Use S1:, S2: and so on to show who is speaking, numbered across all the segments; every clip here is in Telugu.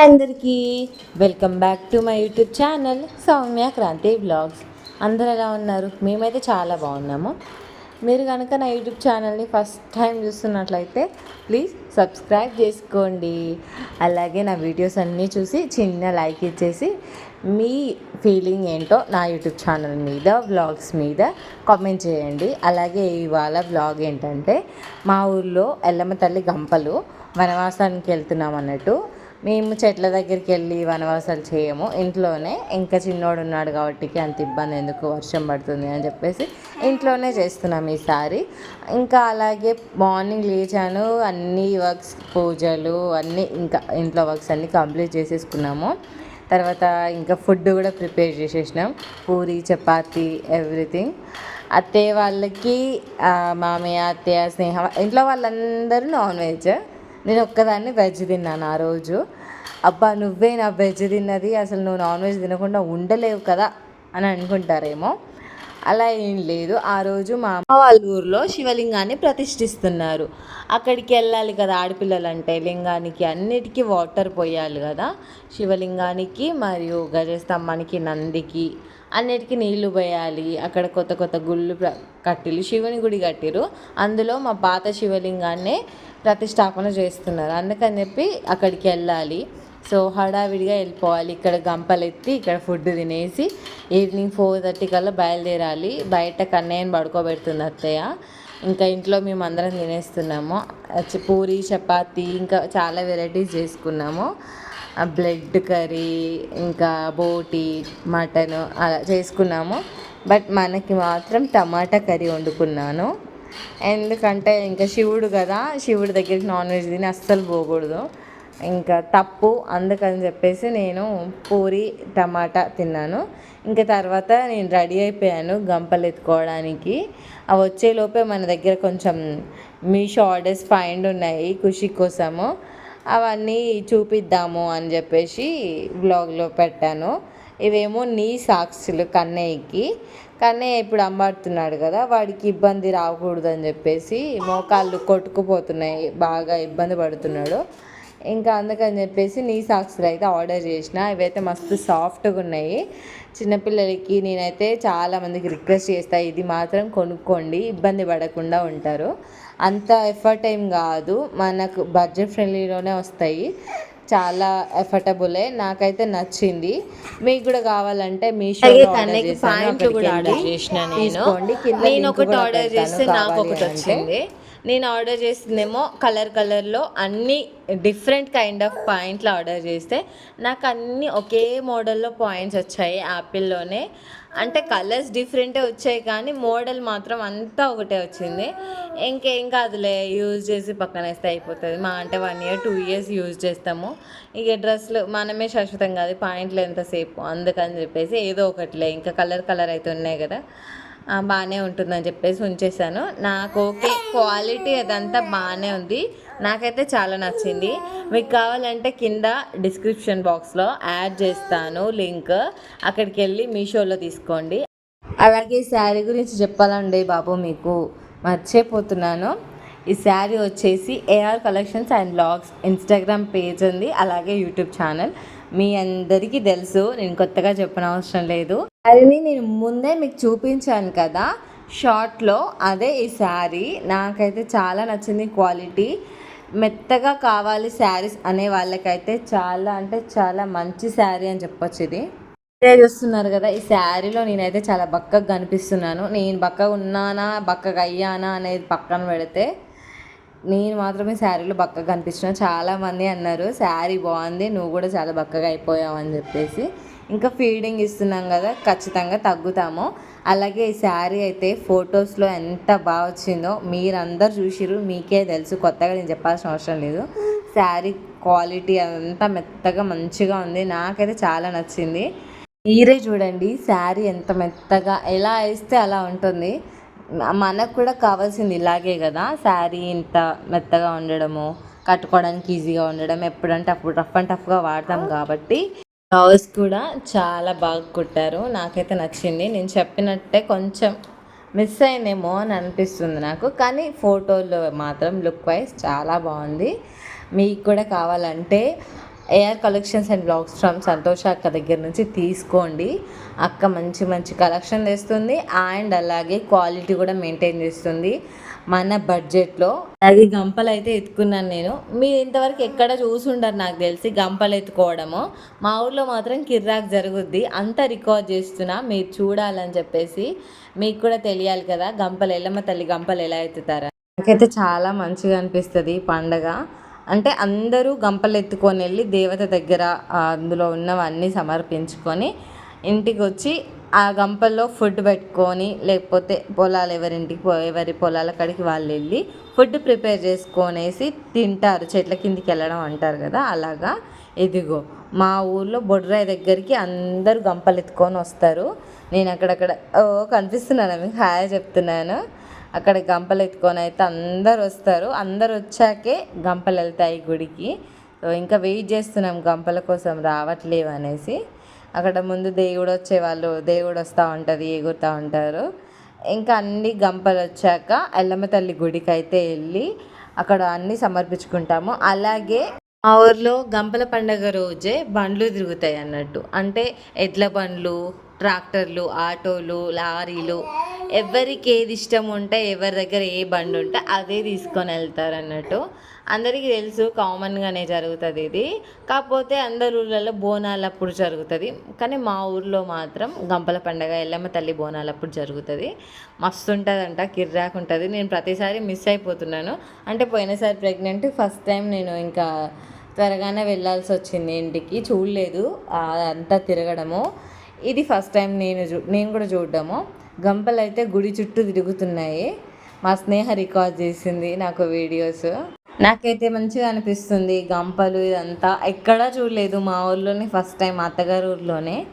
S1: హాయ్ అందరికీ welcome back to my YouTube channel Soumya Kranthi blogs. అందరు ఎలా ఉన్నారు? మేమైతే చాలా బాగున్నాము. మీరు కనుక నా యూట్యూబ్ ఛానల్ని ఫస్ట్ టైం చూస్తున్నట్లయితే ప్లీజ్ సబ్స్క్రైబ్ చేసుకోండి. అలాగే నా వీడియోస్ అన్నీ చూసి చిన్న లైక్ ఇచ్చేసి మీ ఫీలింగ్ ఏంటో నా యూట్యూబ్ ఛానల్ మీద వ్లాగ్స్ మీద కామెంట్ చేయండి. అలాగే ఇవాళ వ్లాగ్ ఏంటంటే మా ఊర్లో ఎల్లమ్మ తల్లి గంపలు వనవాసానికి వెళ్తున్నాం అన్నట్టు. మేము చెట్ల దగ్గరికి వెళ్ళి వనవాసాలు చేయము. ఇంట్లోనే ఇంకా చిన్నోడు ఉన్నాడు కాబట్టి అంత ఇబ్బంది ఎందుకు? వర్షం పడుతుంది అని చెప్పేసి ఇంట్లోనే చేస్తున్నాం ఈసారి. ఇంకా అలాగే మార్నింగ్ లేచాను. అన్ని వర్క్స్ పూజలు అన్నీ ఇంకా ఇంట్లో వర్క్స్ అన్నీ కంప్లీట్ చేసేసుకున్నాము. తర్వాత ఇంకా ఫుడ్ కూడా ప్రిపేర్ చేసేసినాం. పూరి చపాతి ఎవ్రీథింగ్. అత్తయ్య వాళ్ళకి మామయ్య అత్తయ్య స్నేహ ఇంట్లో వాళ్ళందరూ నాన్ వెజ్. నేను ఒక్కదాన్ని వెజ్ తిన్నాను ఆ రోజు. అబ్బా నువ్వే నా వెజ్ తిన్నది అసలు నువ్వు నాన్ వెజ్ తినకుండా ఉండలేవు కదా అని అనుకుంటారేమో. అలా ఏం లేదు. ఆ రోజు మా అమ్మ వాళ్ళ ఊర్లో శివలింగాన్ని ప్రతిష్ఠిస్తున్నారు. అక్కడికి వెళ్ళాలి కదా ఆడపిల్లలు అంటే లింగానికి అన్నిటికీ వాటర్ పోయాలి కదా. శివలింగానికి మరియు గజస్తంభానికి నందికి అన్నిటికీ నీళ్ళు పోయాలి. అక్కడ కొత్త కొత్త గుళ్ళు కట్టిలు శివుని గుడి కట్టిరు అందులో మా పాత శివలింగాన్నే ప్రతిష్టాపన చేస్తున్నారు. అందుకని చెప్పి అక్కడికి వెళ్ళాలి. సో హడావిడిగా వెళ్ళిపోవాలి. ఇక్కడ గంపలు ఎత్తి ఇక్కడ ఫుడ్ తినేసి ఈవినింగ్ ఫోర్ థర్టీ కల్లా బయలుదేరాలి. బయట కన్నయ్యని పడుకోబెడుతుంది అత్తయ్య. ఇంకా ఇంట్లో మేము అందరం తినేస్తున్నాము పూరి చపాతి ఇంకా చాలా వెరైటీస్ చేసుకున్నాము. బ్లడ్ కర్రీ ఇంకా బోటి మటన్ అలా చేసుకున్నాము. బట్ మనకి మాత్రం టమాటా కర్రీ వండుకున్నాను. ఎందుకంటే ఇంకా శివుడు కదా శివుడి దగ్గరికి నాన్ వెజ్ తిని అస్సలు పోకూడదు. ఇంకా తప్పు అందుకని చెప్పేసి నేను పూరి టమాటా తిన్నాను. ఇంకా తర్వాత నేను రెడీ అయిపోయాను గంపలు ఎత్తుకోవడానికి. అవి వచ్చేలోపే మన దగ్గర కొంచెం మీషో ఆర్డర్స్ ఫైండ్ ఉన్నాయి ఖుషి కోసము. అవన్నీ చూపిద్దాము అని చెప్పేసి బ్లాగ్లో పెట్టాను. ఇవేమో నీ సాక్షులు కన్నయ్యకి. కన్నయ్య ఇప్పుడు అంబాడుతున్నాడు కదా వాడికి ఇబ్బంది రాకూడదు అని చెప్పేసి మోకాళ్ళు కొట్టుకుపోతున్నాయి బాగా ఇబ్బంది పడుతున్నాడు. ఇంకా అందుకని చెప్పేసి నీ సాక్స్లు అయితే ఆర్డర్ చేసిన ఇవైతే మస్తు సాఫ్ట్గా ఉన్నాయి. చిన్నపిల్లలకి నేనైతే చాలా మందికి రిక్వెస్ట్ చేస్తా ఇది మాత్రం కొనుక్కోండి ఇబ్బంది పడకుండా ఉంటారు. అంత ఎఫర్ట్ ఏం కాదు మనకు బడ్జెట్ ఫ్రెండ్లీలోనే వస్తాయి. చాలా ఎఫర్టబులే నాకైతే నచ్చింది. మీకు కూడా కావాలంటే మీషో
S2: ఆర్డర్ చేసిన నేను. ఒకటి ఆర్డర్ చేస్తే నాకు ఒకటి. వచ్చింది.
S1: నేను ఆర్డర్ చేసిందేమో కలర్ కలర్లో అన్ని డిఫరెంట్ కైండ్ ఆఫ్ పాయింట్లు ఆర్డర్ చేస్తే నాకు అన్ని ఒకే మోడల్లో పాయింట్స్ వచ్చాయి యాపిల్లోనే అంటే కలర్స్ డిఫరెంటే వచ్చాయి కానీ మోడల్ మాత్రం అంతా ఒకటే వచ్చింది. ఇంకేం కాదులే యూజ్ చేసి పక్కన వేస్తే అయిపోతుంది. మా అంటే one year two years use చేస్తాము. ఇక డ్రెస్సులు మనమే శాశ్వతం కాదు పాయింట్లు ఎంతసేపు అందుకని చెప్పేసి ఏదో ఒకటిలే. ఇంకా కలర్ కలర్ అయితే ఉన్నాయి కదా. బాగానే ఉంటుందని చెప్పేసి ఉంచేసాను నాకు ఓకే క్వాలిటీ అదంతా బాగానే ఉంది. నాకైతే చాలా నచ్చింది. మీకు కావాలంటే కింద డిస్క్రిప్షన్ బాక్స్లో యాడ్ చేస్తాను లింక్. అక్కడికి వెళ్ళి మీషోలో తీసుకోండి. అలాగే ఈ శారీ గురించి చెప్పాలండి బాబు మీకు. మర్చిపోతున్నాను. ఈ శారీ వచ్చేసి AR collections and blogs Instagram page ఉంది. అలాగే యూట్యూబ్ ఛానల్ మీ అందరికీ తెలుసు. నేను కొత్తగా చెప్పనవసరం లేదు. శారీని నేను ముందే మీకు చూపించాను కదా షార్ట్లో అదే ఈ శారీ. నాకైతే చాలా నచ్చింది క్వాలిటీ. మెత్తగా కావాలి శారీస్ అనే వాళ్ళకైతే చాలా అంటే చాలా మంచి శారీ అని చెప్పొచ్చు ఇది. ఇదే చూస్తున్నారు కదా ఈ శారీలో నేనైతే చాలా బక్కగా కనిపిస్తున్నాను. నేను బక్కగా ఉన్నానా బక్కగా అయ్యానా అనేది పక్కన పెడితే నేను మాత్రమే శారీలో బక్కగా కనిపించిన. చాలామంది అన్నారు శారీ బాగుంది నువ్వు కూడా చాలా బక్కగా అయిపోయావు అని చెప్పేసి. ఇంకా ఫీడింగ్ ఇస్తున్నాం కదా ఖచ్చితంగా తగ్గుతాము. అలాగే ఈ శారీ అయితే ఫొటోస్లో ఎంత బాగా వచ్చిందో మీరందరు చూసిరు మీకే తెలుసు. కొత్తగా నేను చెప్పాల్సిన అవసరం లేదు. శారీ క్వాలిటీ అంతా మెత్తగా మంచిగా ఉంది. నాకైతే చాలా నచ్చింది. మీరే చూడండి శారీ ఎంత మెత్తగా ఎలా వేస్తే అలా ఉంటుంది. మనకు కూడా కావాల్సింది ఇలాగే కదా శారీ ఇంత మెత్తగా ఉండడము కట్టుకోవడానికి ఈజీగా ఉండడం ఎప్పుడంటే అప్పుడు రఫ్ అండ్ టఫ్గా వాడతాం కాబట్టి. బ్లౌజ్ కూడా చాలా బాగా కుట్టారు. నాకైతే నచ్చింది. నేను చెప్పినట్టే కొంచెం మిస్ అయిందేమో అని అనిపిస్తుంది నాకు. కానీ ఫోటోలో మాత్రం లుక్ వైజ్ చాలా బాగుంది. మీకు కూడా కావాలంటే AR collections and blogs from Santosh అక్క దగ్గర నుంచి తీసుకోండి. అక్క మంచి మంచి కలెక్షన్ తెస్తుంది అండ్ అలాగే క్వాలిటీ కూడా మెయింటైన్ చేస్తుంది మన బడ్జెట్లో. అలాగే గంపలు అయితే ఎత్తుకున్నాను నేను. మీరు ఇంతవరకు ఎక్కడ చూసుండరు నాకు తెలిసి గంపలు ఎత్తుకోవడము. మా ఊర్లో మాత్రం కిర్రాక్ జరుగుద్ది. అంతా రికార్డ్ చేస్తున్నా. మీరు చూడాలని చెప్పేసి మీకు కూడా తెలియాలి కదా గంపలు ఎల్లమ్మ తల్లి గంపలు ఎలా ఎత్తుతారా నాకైతే చాలా మంచిగా అనిపిస్తుంది పండగ. అంటే అందరూ గంపలు ఎత్తుకొని వెళ్ళి దేవత దగ్గర అందులో ఉన్నవన్నీ సమర్పించుకొని ఇంటికి వచ్చి ఆ గంపల్లో ఫుడ్ పెట్టుకొని లేకపోతే పొలాలు ఎవరింటికి పో- ఎవరి పొలాల కాడికి వాళ్ళు వెళ్ళి ఫుడ్ ప్రిపేర్ చేసుకొనేసి తింటారు. చెట్ల కిందికి వెళ్ళడం అంటారు కదా అలాగా? ఇదిగో మా ఊర్లో బొడ్రాయి దగ్గరికి అందరూ గంపలు ఎత్తుకొని వస్తారు. నేను అక్కడక్కడ ఓ కనిపిస్తున్నాను? మీకు హాయ్ చెప్తున్నాను. అక్కడ గంపలు ఎత్తుకొని అయితే అందరు వస్తారు. అందరు వచ్చాకే గంపలు వెళ్తాయి గుడికి. సో ఇంకా వెయిట్ చేస్తున్నాం గంపల కోసం రావట్లేవు అనేసి. అక్కడ ముందు దేవుడు వచ్చేవాళ్ళు దేవుడు వస్తూ ఉంటుంది ఎగురుతూ ఉంటారు. ఇంకా అన్ని గంపలు వచ్చాక ఎల్లమ్మ తల్లి గుడికి అయితే వెళ్ళి అక్కడ అన్నీ సమర్పించుకుంటాము. అలాగే మా ఊర్లో గంపల పండగ రోజే బండ్లు తిరుగుతాయి అన్నట్టు. అంటే ఎడ్ల బండ్లు ట్రాక్టర్లు ఆటోలు లారీలు ఎవరికి ఏది ఇష్టం ఉంటే ఎవరి దగ్గర ఏ బండి ఉంటే అదే తీసుకొని వెళ్తారు అన్నట్టు. అందరికీ తెలుసు కామన్గానే జరుగుతుంది ఇది. కాకపోతే అందరి ఊళ్ళలో బోనాలప్పుడు జరుగుతుంది. కానీ మా ఊర్లో మాత్రం గంపల పండగ ఎల్లమ్మ తల్లి బోనాలప్పుడు జరుగుతుంది. మస్తు ఉంటుందంట కిర్రాక్ ఉంటుంది నేను ప్రతిసారి మిస్ అయిపోతున్నాను. అంటే పోయినసారి ప్రెగ్నెంట్ ఫస్ట్ టైం నేను ఇంకా త్వరగానే వెళ్ళాల్సి వచ్చింది ఇంటికి. చూడలేదు అంతా తిరగడము. ఇది ఫస్ట్ టైం నేను చూ నేను కూడా చూడడము. గంపలు అయితే గుడి చుట్టూ తిరుగుతున్నాయి. మా స్నేహ రికార్డ్ చేసింది నాకు వీడియోస్. నాకైతే మంచిగా అనిపిస్తుంది గంపలు ఇదంతా. ఎక్కడా చూడలేదు మా ఊర్లోనే ఫస్ట్ టైం మా అత్తగారి ఊర్లోనే.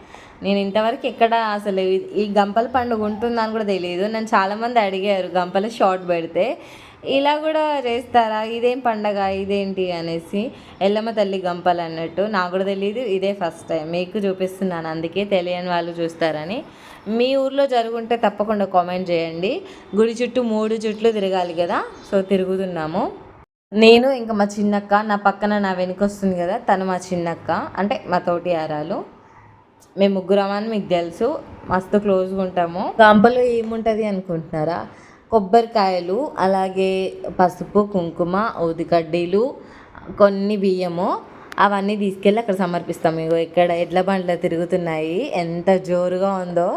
S1: నేను ఇంతవరకు ఎక్కడ అసలు ఈ- ఈ గంపల పండుగ ఉంటుందని కూడా తెలియదు నన్ను చాలామంది అడిగారు గంపల షార్ట్ పెడితే. ఇలా కూడా చేస్తారా? ఇదేం పండగ? ఇదేంటి? అనేసి ఎల్లమ్మ తల్లి గంపలు అన్నట్టు నాకు కూడా తెలియదు ఇదే ఫస్ట్ టైం మీకు చూపిస్తున్నాను. అందుకే తెలియని వాళ్ళు చూస్తారని. మీ ఊర్లో జరుగుంటే తప్పకుండా కామెంట్ చేయండి. గుడి చుట్టూ మూడు చుట్లు తిరగాలి కదా? సో తిరుగుతున్నాము. నేను ఇంకా మా చిన్నక్క నా పక్కన నా వెనుక వస్తుంది కదా? తను మా చిన్నక్క. అంటే మా తోటి ఆరాలు. మేము ముగ్గురం అని మీకు తెలుసు. మస్తు క్లోజ్గా ఉంటాము. గంపలో ఏముంటుంది అనుకుంటున్నారా? కొబ్బరికాయలు అలాగే పసుపు కుంకుమ ఊదికడ్డీలు కొన్ని బియ్యము అవన్నీ తీసుకెళ్ళి అక్కడ సమర్పిస్తాం. ఇగో ఇక్కడ ఎడ్ల బండ్లు తిరుగుతున్నాయి. ఎంత జోరుగా ఉందో.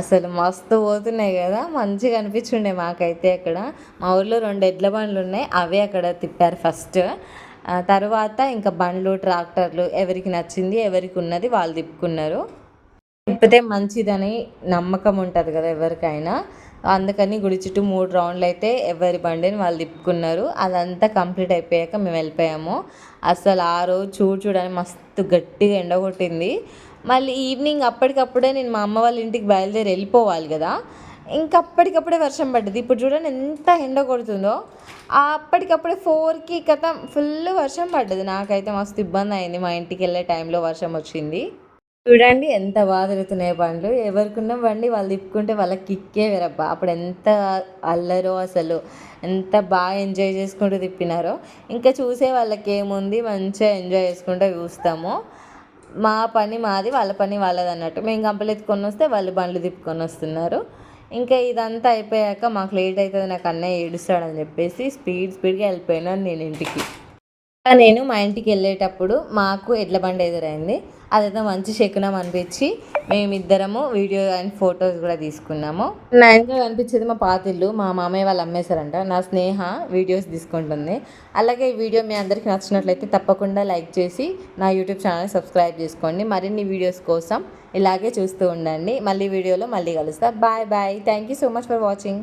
S1: అసలు మస్తు పోతున్నాయి కదా. మంచిగా అనిపించుండే మాకైతే అక్కడ. మా ఊర్లో రెండు ఎడ్ల బండ్లు ఉన్నాయి. అవే అక్కడ తిప్పారు ఫస్ట్. తర్వాత ఇంకా బండ్లు ట్రాక్టర్లు ఎవరికి నచ్చింది ఎవరికి ఉన్నది వాళ్ళు తిప్పుకున్నారు. తిప్పితే మంచిదని నమ్మకం ఉంటుంది కదా ఎవరికైనా. అందుకని గుడి చుట్టూ మూడు రౌండ్లు అయితే ఎవరి బండిని వాళ్ళు తిప్పుకున్నారు. అదంతా కంప్లీట్ అయిపోయాక మేము వెళ్ళిపోయాము. అసలు ఆ రోజు చూడు చూడని మస్తు గట్టిగా ఎండ కొట్టింది. మళ్ళీ ఈవినింగ్ అప్పటికప్పుడే నేను మా అమ్మ వాళ్ళ ఇంటికి బయలుదేరి వెళ్ళిపోవాలి కదా. ఇంకా అప్పటికప్పుడే వర్షం పడ్డది. ఇప్పుడు చూడండి ఎంత ఎండ కొడుతుందో. అప్పటికప్పుడే ఫోర్కి కథ ఫుల్ వర్షం పడ్డది. నాకైతే మస్తు ఇబ్బంది అయింది. మా ఇంటికి వెళ్ళే టైంలో వర్షం వచ్చింది. చూడండి ఎంత బాగా తిరుగుతున్నాయి బండ్లు ఎవరికున్న బండి వాళ్ళు తిప్పుకుంటే వాళ్ళకి కిక్కే వేరబ్బా అప్పుడు ఎంత అల్లరో అసలు ఎంత బాగా ఎంజాయ్ చేసుకుంటూ తిప్పినారో. ఇంకా చూసే వాళ్ళకి ఏముంది మంచిగా ఎంజాయ్ చేసుకుంటూ చూస్తాము. మా పని మాది వాళ్ళ పని వాళ్ళది అన్నట్టు. మేము గంపలు ఎత్తుకొని వస్తే వాళ్ళు బండ్లు తిప్పుకొని వస్తున్నారు. ఇంకా ఇదంతా అయిపోయాక మాకు లేట్ అవుతుంది నాకు అన్నయ్య ఏడుస్తాడని చెప్పేసి స్పీడ్ స్పీడ్గా వెళ్ళిపోయినాను నేను ఇంటికి. నేను మా ఇంటికి వెళ్ళేటప్పుడు మాకు ఎడ్ల బండి ఎదురైంది. అదేదో మంచి శకునం అనిపించి మేమిద్దరము వీడియో అండ్ ఫొటోస్ కూడా తీసుకున్నాము. నా ఇంకా కనిపించేది మా పాతిల్లు మా మామయ్య వాళ్ళు అమ్మేశారంట. నా స్నేహ వీడియోస్ తీసుకుంటుంది. అలాగే ఈ వీడియో మీ అందరికీ నచ్చినట్లయితే తప్పకుండా లైక్ చేసి నా యూట్యూబ్ ఛానల్ సబ్స్క్రైబ్ చేసుకోండి. మరిన్ని వీడియోస్ కోసం ఇలాగే చూస్తూ ఉండండి. మళ్ళీ వీడియోలో మళ్ళీ కలుస్తా. Bye bye. Thank you so much for watching